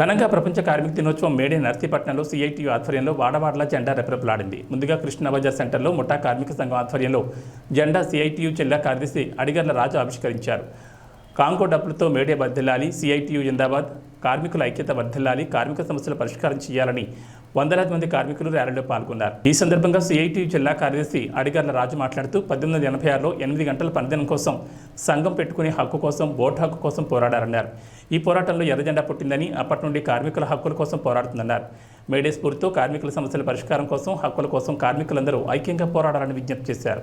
ఘనంగా ప్రపంచ కార్మిక దినోత్సవం మేడే నర్సీపట్నంలో సిఐటియు ఆధ్వర్యంలో వాడవాడల జెండా రెపరెపలాడింది. ముందుగా కృష్ణబజార్ సెంటర్లో ముఠా కార్మిక సంఘం ఆధ్వర్యంలో జెండా సిఐటియు జిల్లా కార్యదర్శి అడిగర్ల రాజు ఆవిష్కరించారు. కాంకో డబ్బులతో మేడే వర్ధిల్లాలి సిఐటియు జిందాబాద్ కార్మికుల ఐక్యత వర్ధిల్లాలి కార్మిక సమస్యల పరిష్కారం చేయాలని వందలాది మంది కార్మికులు ర్యాలీలో పాల్గొన్నారు. ఈ సందర్భంగా సిఐటియు జిల్లా కార్యదర్శి అడిగర్ల రాజు మాట్లాడుతూ పద్దెనిమిది వందల ఎనభై ఆరులో ఎనిమిది గంటల పనిదినం కోసం సంఘం పెట్టుకునే హక్కు కోసం ఓటు హక్కు కోసం పోరాడారన్నారు. ఈ పోరాటంలో ఎర్రజెండా పుట్టిందని అప్పటి నుండి కార్మికుల హక్కుల కోసం పోరాడుతుందన్నారు మేడే స్ఫూర్తితో కార్మికుల సమస్యల పరిష్కారం కోసం హక్కుల కోసం కార్మికులందరూ ఐక్యంగా పోరాడాలని విజ్ఞప్తి చేశారు.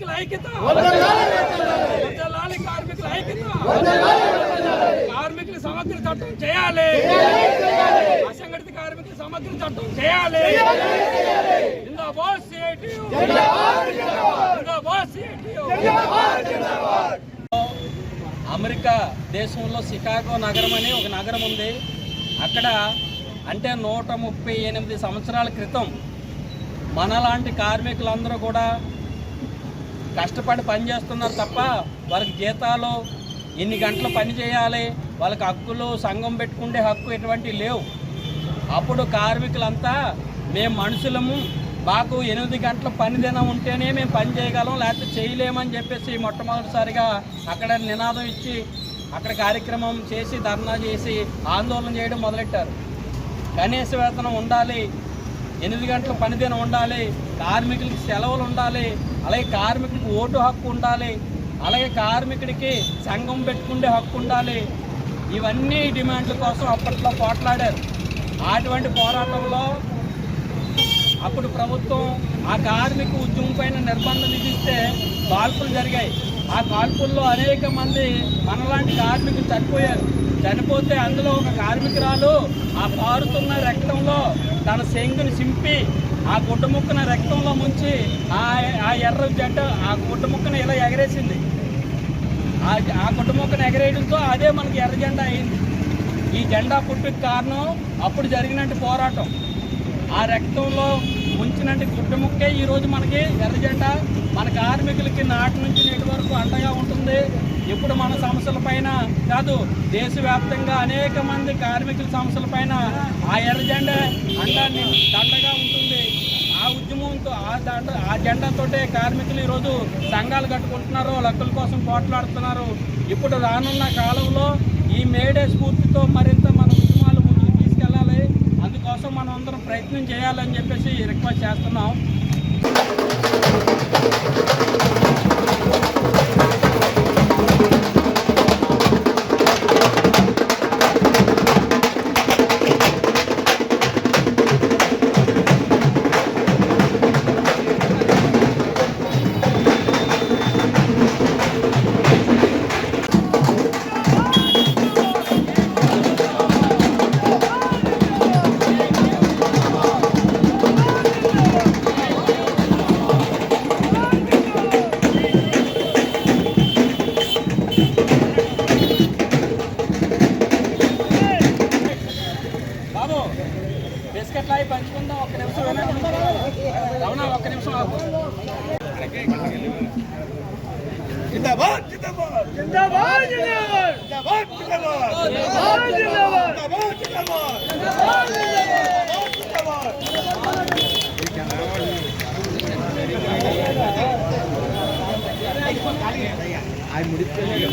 కార్మికుల ఐక్యత. వర్ధిల్లాలి కార్మికుల ఐక్యత. కార్మికుల సమగ్ర చట్టం చేయాలి. అసంఘటిత కార్మికుల సమగ్ర చట్టం చేయాలి. అమెరికా దేశంలో సికాగో నగరం అని ఒక నగరం ఉంది. అక్కడ అంటే నూట ముప్పై ఎనిమిది సంవత్సరాల క్రితం మనలాంటి కార్మికులందరూ కూడా కష్టపడి పని చేస్తున్నారు తప్ప వారికి జీతాలు ఎన్ని గంటలు పని చేయాలి వాళ్ళకి హక్కులు సంఘం పెట్టుకుండే హక్కు ఎటువంటి లేవు. అప్పుడు కార్మికులంతా మేము మనుషులము మాకు ఎనిమిది గంటల పని దినం ఉంటేనే మేము పని చేయగలం లేకపోతే చేయలేమని చెప్పేసి మొట్టమొదటిసారిగా అక్కడ నినాదం ఇచ్చి అక్కడ కార్యక్రమం చేసి ధర్నా చేసి ఆందోళన చేయడం మొదలెట్టారు. కనీస వేతనం ఉండాలి ఎనిమిది గంటల పనిదినం ఉండాలి కార్మికులకి సెలవులు ఉండాలి అలాగే కార్మికుడికి ఓటు హక్కు ఉండాలి అలాగే కార్మికుడికి సంఘం పెట్టుకునే హక్కు ఉండాలి. ఇవన్నీ డిమాండ్ల కోసం అప్పట్లో పోట్లాడారు. అటువంటి పోరాటంలో అప్పుడు ప్రభుత్వం ఆ కార్మిక ఉద్యమం పైన నిర్బంధం విధిస్తే కాల్పులు జరిగాయి. ఆ కాల్పుల్లో అనేక మంది మనలాంటి కార్మికులు చనిపోయారు. చనిపోతే అందులో ఒక కార్మికురాలు ఆ పారుతున్న రక్తంలో తన శంగుని సింపి ఆ గుడ్డముక్కన రక్తంలో ముంచి ఆ ఆ ఎర్ర జంట ఆ గుడ్డముక్కన ఇలా ఎగరేసింది. ఆ ఆ గుడ్డ ముక్కను ఎగరేయడంతో అదే మనకి ఎర్ర జెండా అయింది. ఈ జెండా పుట్టుకు కారణం అప్పుడు జరిగినట్టు పోరాటం. ఆ రక్తంలో ఉంచినట్టు గుడ్డ ముక్కే ఈరోజు మనకి ఎర్ర జెండా మన కార్మికులకి నాటి నుంచి నేటి వరకు అండగా ఉంటుంది. ఇప్పుడు మన సమస్యల పైన కాదు దేశవ్యాప్తంగా అనేక మంది కార్మికుల సమస్యల పైన ఆ ఎర్ర జెండా అండా దండగా ఉంటుంది. ఆ ఉద్యమంతో ఆ దండ ఆ జెండాతోటే కార్మికులు ఈరోజు సంఘాలు కట్టుకుంటున్నారు లక్కుల కోసం పోట్లాడుతున్నారు. ఇప్పుడు రానున్న కాలంలో ఈ మేడే స్ఫూర్తితో మరింత మన ఉద్యమాలు ముందుకు తీసుకెళ్ళాలి. అందుకోసం మనం అందరం ప్రయత్నం చేయాలని చెప్పేసి రిక్వెస్ట్ చేస్తున్నాం. జిందాబాద్ జిందాబాద్ జిందాబాద్ జిందాబాద్ జిందాబాద్ జిందాబాద్ జిందాబాద్ జిందాబాద్ జిందాబాద్ ఆయన ముడిపోయి